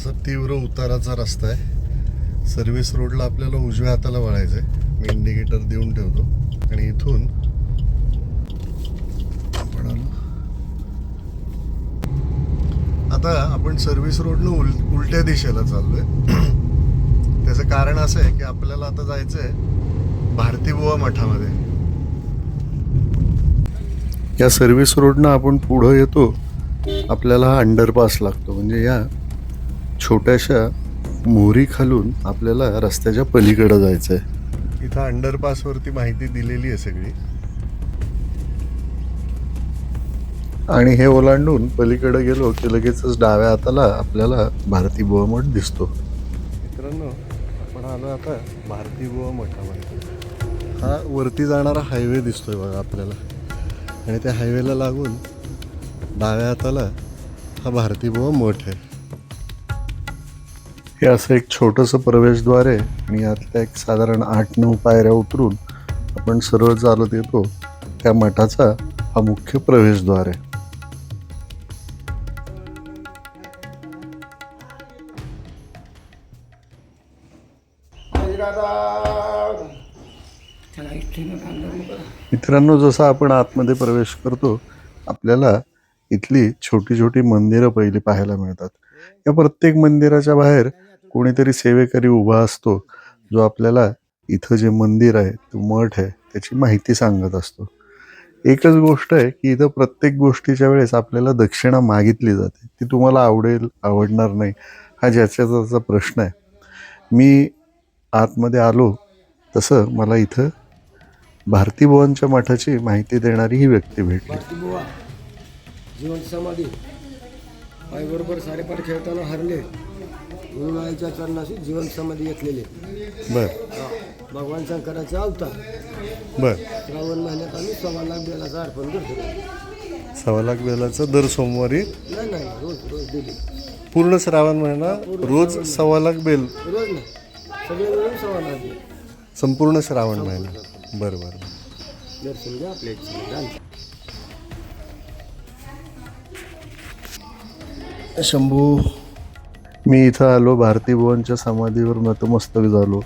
असा तीव्र उताराचा रस्ता आहे. सर्व्हिस रोडला आपल्याला उजव्या हाताला वळायचं आहे मी इंडिकेटर देऊन ठेवतो. आणि इथून आपण आलो. आता आपण सर्व्हिस रोडनं उल उलट्या दिशेला चाललोय. त्याचं कारण असं आहे की आपल्याला आता जायचं आहे भारती बुवा मठामध्ये. या सर्व्हिस रोडनं आपण पुढं येतो आपल्याला हा अंडरपास लागतो. म्हणजे या छोट्याशा मोहरी खालून आपल्याला रस्त्याच्या पलीकडं जायचं आहे इथं अंडरपासवरती माहिती दिलेली आहे सगळी. आणि हे ओलांडून पलीकडे गेलो की लगेचच डाव्या हाताला आपल्याला भारती बुवा मठ दिसतो. मित्रांनो आपण आलो आता भारती बुवा मठामध्ये. हा वरती जाणारा हायवे दिसतोय बघा आपल्याला. आणि त्या हायवेला लागून डाव्या हाताला हा भारती बुवा मठ आहे. हे असं एक छोटंसं प्रवेशद्वार आहे आणि यातल्या एक साधारण आठ नऊ पायऱ्या उतरून आपण सरळ चालत येतो. त्या मठाचा हा मुख्य प्रवेशद्वार आहे. मित्रांनो जसं आपण आतमध्ये प्रवेश करतो आपल्याला इथली छोटी छोटी मंदिरं पहिली पाहायला मिळतात. या प्रत्येक मंदिराच्या बाहेर कोणीतरी सेवेकरी उभा असतो जो आपल्याला इथं जे मंदिर आहे तो मठ आहे त्याची माहिती सांगत असतो. एकच गोष्ट आहे की इथं प्रत्येक गोष्टीच्या वेळेस आपल्याला दक्षिणा मागितली जाते. ती तुम्हाला आवडेल आवडणार नाही हा ज्याच्या त्याचा प्रश्न आहे. मी आतमध्ये आलो तसं मला इथं भारती भुवनच्या मठाची माहिती देणारी ही व्यक्ती भेटली. जीवन समाधी. आईबरोबर साडेपाठ खेळताना हरले. आईच्या चरणाशी जीवन समाधी घेतलेले बर. भगवान शंकराचे अवतार. बर. श्रावण महिन्यात आम्ही सव्वा लाख बेलाचा अर्पण करतो. सव्वा लाख बेलाचं दर सोमवारी? नाही नाही रोज रोज दिली. पूर्ण श्रावण महिना रोज सव्वा लाख बेल? रोज नाही. सगळे मिळून सव्वा लाख दिले संपूर्ण श्रावण महिना. बरं बरं. दर्शन घ्या आपल्या. शंभू. मी इथं आलो भारती भुवनच्या समाधीवर नतमस्तक झालो.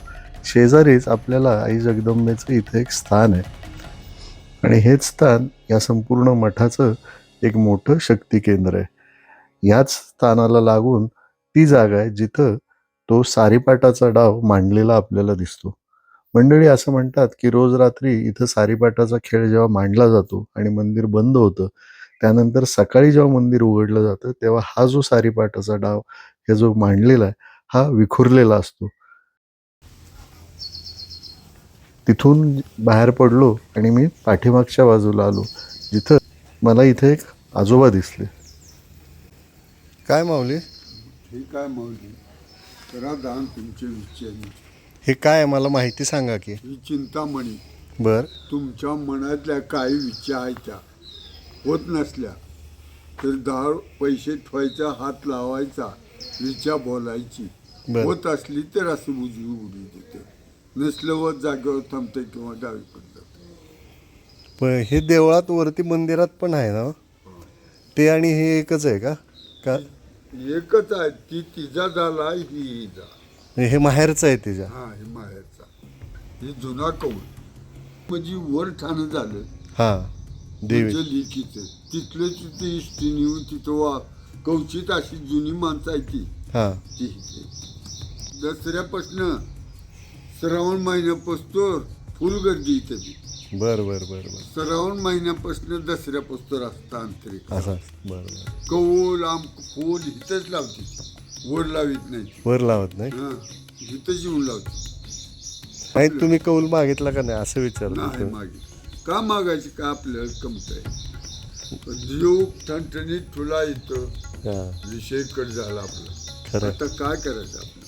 शेजारीच आपल्याला आई जगदंबेचं इथे एक स्थान आहे. आणि हेच स्थान या संपूर्ण मठाचं एक मोठं शक्ती केंद्र आहे. याच स्थानाला लागून ती जागा आहे जिथं तो सारीपाटाचा डाव मांडलेला आपल्याला दिसतो. मंडळी असं म्हणतात की रोज रात्री इथं सारीपाटाचा खेळ जेव्हा मांडला जातो आणि मंदिर बंद होतं त्यानंतर सकाळी जेव्हा मंदिर उघडलं जातं तेव्हा हा जो सारीपाटाचा डाव हे जो मांडलेला आहे हा विखुरलेला असतो. तिथून बाहेर पडलो आणि मी पाठीमागच्या बाजूला आलो. जिथं मला इथे एक आजोबा दिसले. काय माऊली? ठीक आहे माऊली? करा दान तुमचे विचारी. हे काय मला माहिती सांगा की. ही चिंतामणी बर. तुमच्या मनातल्या काही विचार आहेत त्या. होत नसल्या. तर दहा पैसे ठेवायचा हात लावायचा. विचार बोलायची. होत असली तर असं उजवी उडी देते. नसल्यावर जागेवर थांबते किंवा डावीकडे जाते पण हे देवळात वरती मंदिरात पण आहे ना? ते आणि हे एकच आहे का? का? एकच आहे. ती तिचा झाला ही हे माहेरचं आहे तिच्या हा हे माहेरचा. हे जुना कौल. म्हणजे वर ठाणं झालं. हा. देवी. म्हणजे लिखीचं. तिथलं तिथे इष्टी नेऊन तिथं वा कवचित अशी जुनी माणसं आहे ती. हा. दसऱ्यापासनं श्रावण महिन्यापासून फुल गर्दी इथे. बर बर बर बर. श्रावण महिन्यापासून दसऱ्यापासून असतं आंतरिक. असा. बर बर. कौल आम फुल इथंच लावते. वर लावित नाही. वर लावत नाही? हा इथंच येऊन लावते. नाही तुम्ही कौल मागितला का नाही? असं नाही. मागे का मागायची? का आपल्याला कमत आहे जीव ठणठणीत ठुला इथं विषय कट झाला आपला. आता काय करायचं आपलं?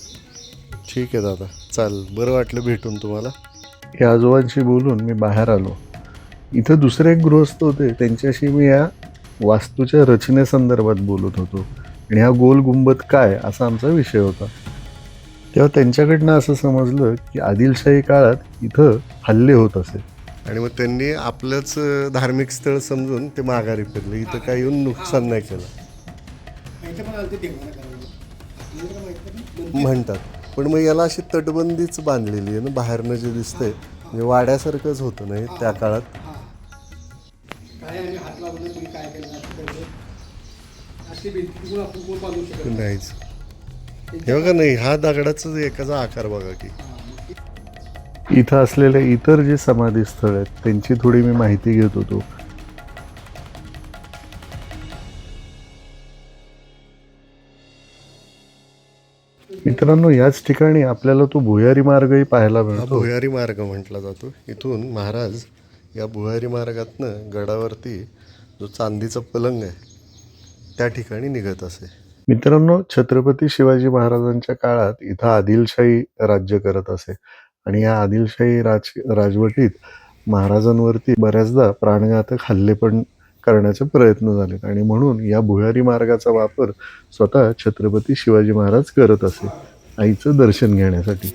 ठीक आहे दादा. चाल बरं वाटलं भेटून तुम्हाला. या आजोबांशी बोलून मी बाहेर आलो. इथं दुसरे एक गृहस्थ होते. त्यांच्याशी मी या वास्तूच्या रचनेसंदर्भात बोलत होतो. आणि हा गोल गुंबद काय असा आमचा विषय होता. तेव्हा त्यांच्याकडनं असं समजलं की आदिलशाही काळात इथं हल्ले होत असे. आणि मग त्यांनी आपलंच धार्मिक स्थळ समजून ते माघारी फिरले. इथं काही येऊन नुकसान नाही केलं. म्हणतात. पण मग याला अशी तटबंदीच बांधलेली आहे ना बाहेरनं जे दिसतंय म्हणजे वाड्यासारखंच होतं नाही त्या काळात? नाहीच. हे बघा नाही हा दगडाचा एकाचा आकार बघा की. इथं असलेले इतर जे समाधी स्थळ आहेत त्यांची थोडी मी माहिती घेत होतो. मित्रांनो याच ठिकाणी आपल्याला तो भुयारी मार्गही पाहायला मिळतो. भुयारी मार्ग म्हटला जातो. इथून महाराज या भुयारी मार्गातनं गडावरती जो चांदीचा पलंग आहे त्या ठिकाणी निघत असे. मित्रांनो छत्रपती शिवाजी महाराजांच्या काळात इथं आदिलशाही राज्य करत असे. आणि या आदिलशाही राज राजवटीत महाराजांवरती बऱ्याचदा प्राणघातक हल्ले पण करण्याचे प्रयत्न झालेत. आणि म्हणून या भुयारी मार्गाचा वापर स्वतः छत्रपती शिवाजी महाराज करत असे आईचं दर्शन घेण्यासाठी.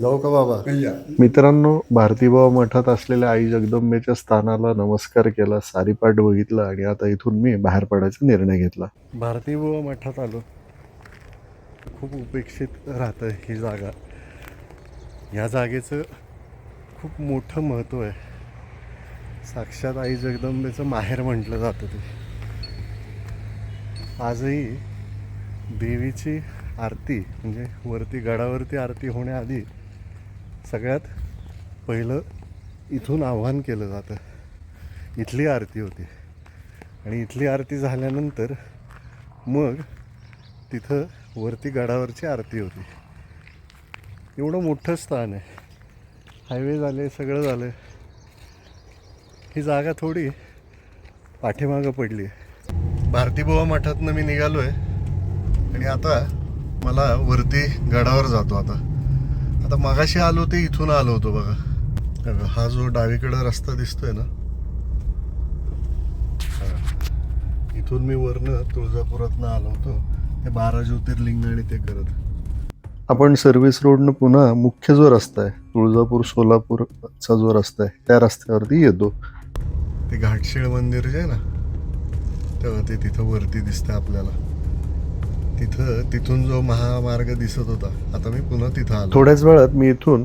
जाऊ का बाबा? या मित्रांनो भारतीभाव मठात असलेल्या आई जगदंबेच्या स्थानाला नमस्कार केला सारीपाठ बघितला आणि आता इथून मी बाहेर पडायचा निर्णय घेतला. भारतीभाव मठात आलो. खूप उपेक्षित राहतं ही जागा. या जागेचं खूप मोठं महत्त्व आहे. साक्षात आई जगदंबेचं माहेर म्हटलं जातं ते. आजही देवीची आरती म्हणजे वरती गडावरती आरती होण्याआधी सगळ्यात पहिलं इथून आव्हान केलं जातं. इथली आरती होती. आणि इथली आरती झाल्यानंतर मग तिथं वरती गडावरची आरती होती. एवढं मोठं स्थान आहे. हायवे झाले सगळं झालं. ही जागा थोडी पाठीमागं पडली. भारतीबुवा मठातनं मी निघालो आहे आणि आता मला वरती गडावर जातो आता. आता मगाशी आलो ते इथून आलो होतो बघा. हा जो डावीकडं रस्ता दिसतोय ना इथून मी वरनं तुळजापुरातनं आलो होतो. ते बारा ज्योतिर्लिंग आणि ते करत. आपण सर्व्हिस रोडनं पुन्हा मुख्य जो रस्ता आहे तुळजापूर सोलापूरचा जो रस्ता आहे त्या रस्त्यावरती येतो. ते घाटशीळ मंदिर जे आहे ना तर ते तिथं वरती दिसतं आपल्याला. तिथं तिथून जो महामार्ग दिसत होता आता मी पुन्हा तिथं आलो. थोड्याच वेळात मी इथून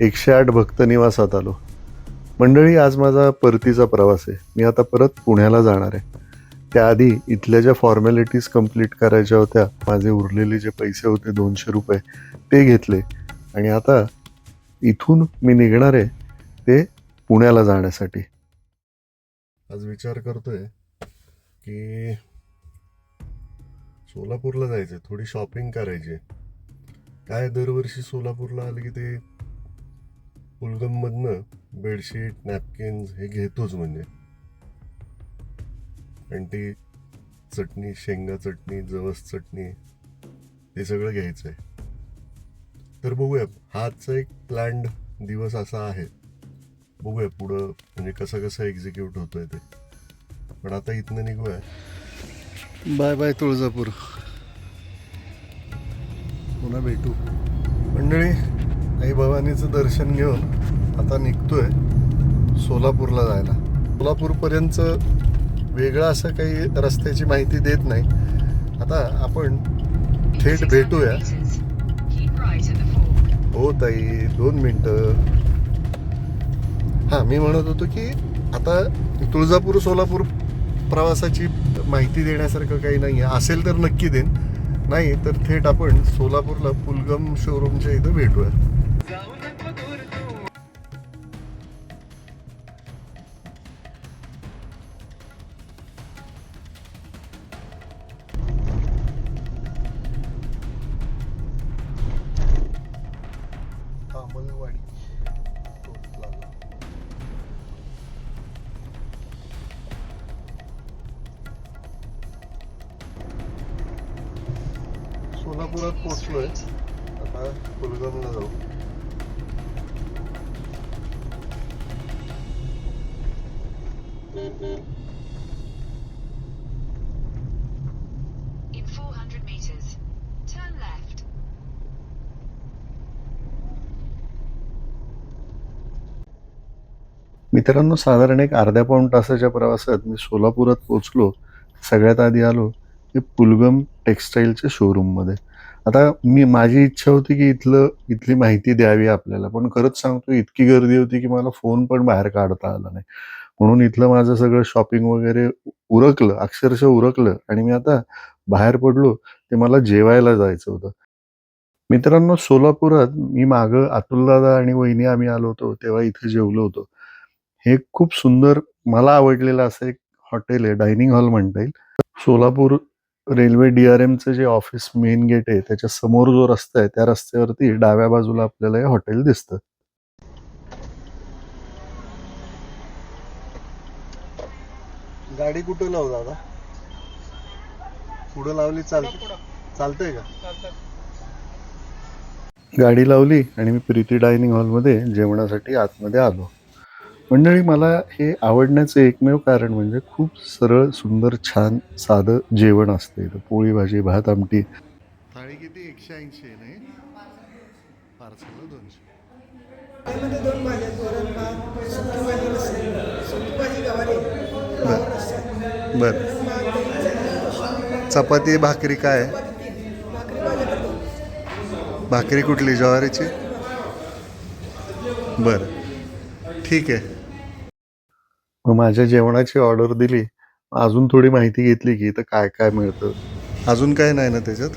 एकशे आठ भक्त निवासात आलो. मंडळी आज माझा परतीचा प्रवास आहे. मी आता परत पुण्याला जाणार आहे. त्याआधी इथल्या ज्या फॉर्मॅलिटीज कंप्लीट करायच्या होत्या माझे उरलेले जे पैसे होते दोनशे रुपये ते घेतले. आणि आता इथून मी निघणार आहे ते पुण्याला जाण्यासाठी. आज विचार करतोय की सोलापूरला जायचंय थोडी शॉपिंग करायची काय दरवर्षी सोलापूरला आलं की ते उलगममधनं बेडशीट नॅपकिन्स हे घेतोच म्हणजे. आणि ती चटणी शेंगा चटणी जवस चटणी ते सगळं घ्यायचं आहे तर बघूया हाच एक प्लॅन्ड दिवस असा आहे. बघूया पुढं म्हणजे कसं कसं एक्झिक्यूट होतोय ते. पण आता इथनं निघूया. Bye bye Tuljapur. पुन्हा भेटू. मंडळी आई भवानीचं दर्शन घेऊन आता निघतोय सोलापूरला जायला. सोलापूरपर्यंत वेगळं असं काही रस्त्याची माहिती देत नाही. आता आपण थेट भेटूया. हो ताई दोन मिनटं. हां मी म्हणत होतो की आता तुळजापूर सोलापूर प्रवासाची माहिती देण्यासारखं काही नाही आहे असेल तर नक्की देईन. नाही तर थेट आपण सोलापूरला पुलगम शोरूमच्या इथं भेटूया सोलापुरात पोहोचलोय. आता कुलगामला जाऊ. In 400 meters, turn left. मित्रांनो साधारण एक अर्ध्या पाऊण तासाच्या प्रवासात मी सोलापुरात पोहोचलो. सगळ्यात आधी आलो. ते पुलगम टेक्स्टाईलच्या शोरूममध्ये आता मी माझी इच्छा होती की इथलं इथली माहिती द्यावी आपल्याला पण खरंच सांगतो इतकी गर्दी होती की मला फोन पण बाहेर काढता आला नाही. म्हणून इथलं माझं सगळं शॉपिंग वगैरे उरकलं अक्षरशः उरकलं आणि मी आता बाहेर पडलो ते मला जेवायला जायचं होतं. मित्रांनो सोलापुरात मी मागं अतुलदादा आणि वहिनी आम्ही आलो होतो तेव्हा इथे जेवलो होतो. हे खूप सुंदर मला आवडलेलं असं एक हॉटेल आहे डायनिंग हॉल म्हणता येईल. सोलापूर रेल्वे डीआरएमचं जे ऑफिस मेन गेट आहे त्याच्यासमोर जो रस्ता आहे त्या रस्त्यावरती डाव्या बाजूला आपल्याला हे हॉटेल दिसतं. गाडी कुठं लावू दादा? पुढं लावली चालते चालतंय का? गाडी लावली आणि मी प्रीती डायनिंग हॉलमध्ये जेवणासाठी आतमध्ये आलो. मंडळी मला हे आवडण्याचं एकमेव कारण म्हणजे खूप सरळ सुंदर छान साधं जेवण असतं. इथं पोळी भाजी भात आमटी. थाळी किती? एकशे ऐंशी नाही? पार्सल दोनशे. बर. बर. चपाती भाकरी काय? भाकरी कुठली? ज्वारीची? बरं. ठीक आहे. मग माझ्या जेवणाची ऑर्डर दिली. अजून थोडी माहिती घेतली की इथं काय काय मिळतं. अजून काय नाही ना त्याच्यात?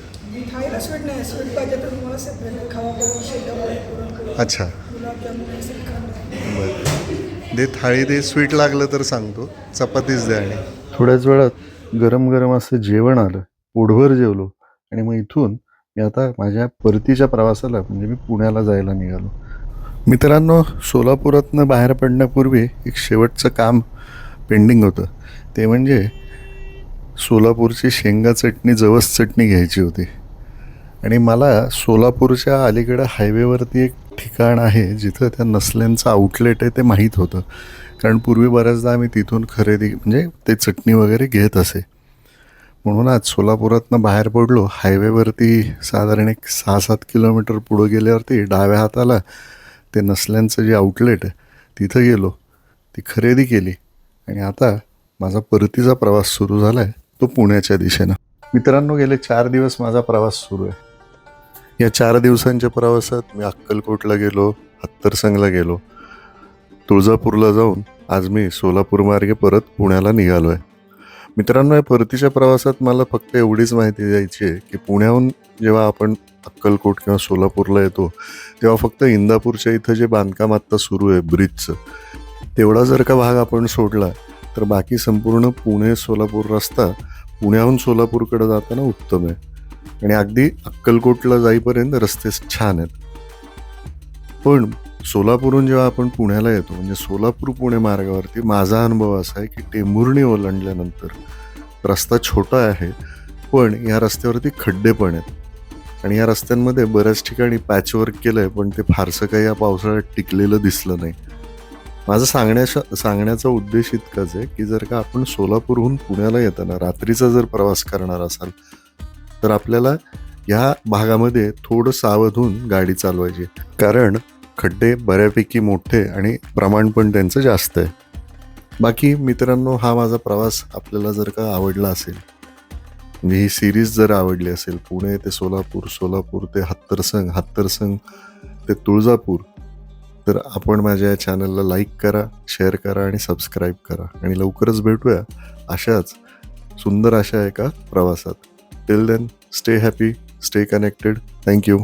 थाळीला स्वीट नाही स्वीट पाहिजे तर तुम्हाला सेपरेट खवा करून शेंगापोळी पुरणपोळी अच्छा. गुलाबजामुन हे श्रीखंड बरं. दे थाळी दे स्वीट लागलं तर सांगतो. चपातीच द्या आणि. थोड्याच वेळात गरम गरम असं जेवण आलं. पोटभर जेवलो. आणि मग इथून मी आता माझ्या परतीच्या प्रवासाला म्हणजे मी पुण्याला जायला निघालो. मित्रांनो सोलापुरातनं बाहेर पडण्यापूर्वी एक शेवटचं काम पेंडिंग होतं. ते म्हणजे सोलापूरची शेंगा चटणी जवस चटणी घ्यायची होती. आणि मला सोलापूरच्या अलीकडं हायवेवरती एक ठिकाण आहे जिथं त्या नसल्यांचं आउटलेट आहे ते माहीत होतं. कारण पूर्वी बऱ्याचदा आम्ही तिथून खरेदी म्हणजे ते चटणी वगैरे घेत असे. म्हणून आज सोलापुरातनं बाहेर पडलो. हायवेवरती साधारण एक सहा सात किलोमीटर पुढं गेल्यावरती डाव्या हाताला ते नसल्यांचं जे आउटलेट आहे तिथं गेलो ती खरेदी केली आणि आता माझा परतीचा प्रवास सुरू झाला आहे तो पुण्याच्या दिशेनं. मित्रांनो गेले चार दिवस माझा प्रवास सुरू आहे. या चार दिवसांच्या प्रवासात मी अक्कलकोटला गेलो हत्तरसंगला गेलो. तुळजापूरला जाऊन आज मी सोलापूर मार्गे परत पुण्याला निघालो आहे. मित्रांनो या परतीच्या प्रवासात मला फक्त एवढीच माहिती द्यायची आहे की पुण्याहून जेव्हा आपण अक्कलकोट किंवा सोलापूरला येतो तेव्हा फक्त इंदापूरच्या इथं जे बांधकाम आत्ता सुरू आहे ब्रिजचं तेवढा जर का भाग आपण सोडला तर बाकी संपूर्ण पुणे सोलापूर रस्ता पुण्याहून सोलापूरकडे जाताना उत्तम आहे. आणि अगदी अक्कलकोटला जाईपर्यंत रस्ते छान आहेत. पण सोलापूरहून जेव्हा आपण पुण्याला येतो म्हणजे सोलापूर पुणे मार्गावरती माझा अनुभव असा आहे की टेंभुर्णी ओलांडल्यानंतर रस्ता छोटा आहे पण या रस्त्यावरती खड्डे पण आहेत. आणि या रस्त्यांमध्ये बऱ्याच ठिकाणी पॅचवर्क केलं आहे पण ते फारसं काही या पावसाळ्यात टिकलेलं दिसलं नाही. माझं सांगण्याचा सांगण्याचा उद्देश इतकाच आहे की जर का आपण सोलापूरहून पुण्याला येताना रात्रीचा जर प्रवास करणार असाल तर आपल्याला ह्या भागामध्ये थोडं सावध होऊन गाडी चालवायची. कारण खड्डे बऱ्यापैकी मोठे आणि प्रमाण पण त्यांचं जास्त आहे. बाकी मित्रांनो हा माझा प्रवास आपल्याला जर का आवडला असेल म्हणजे ही सिरीज जर आवडली असेल पुणे ते सोलापूर सोलापूर ते हत्तरसंग हत्तरसंग ते तुळजापूर तर आपण माझ्या या चॅनलला लाईक करा शेअर करा आणि सबस्क्राईब करा. आणि लवकरच भेटूया अशाच सुंदर अशा एका प्रवासात. Till then stay happy stay connected thank you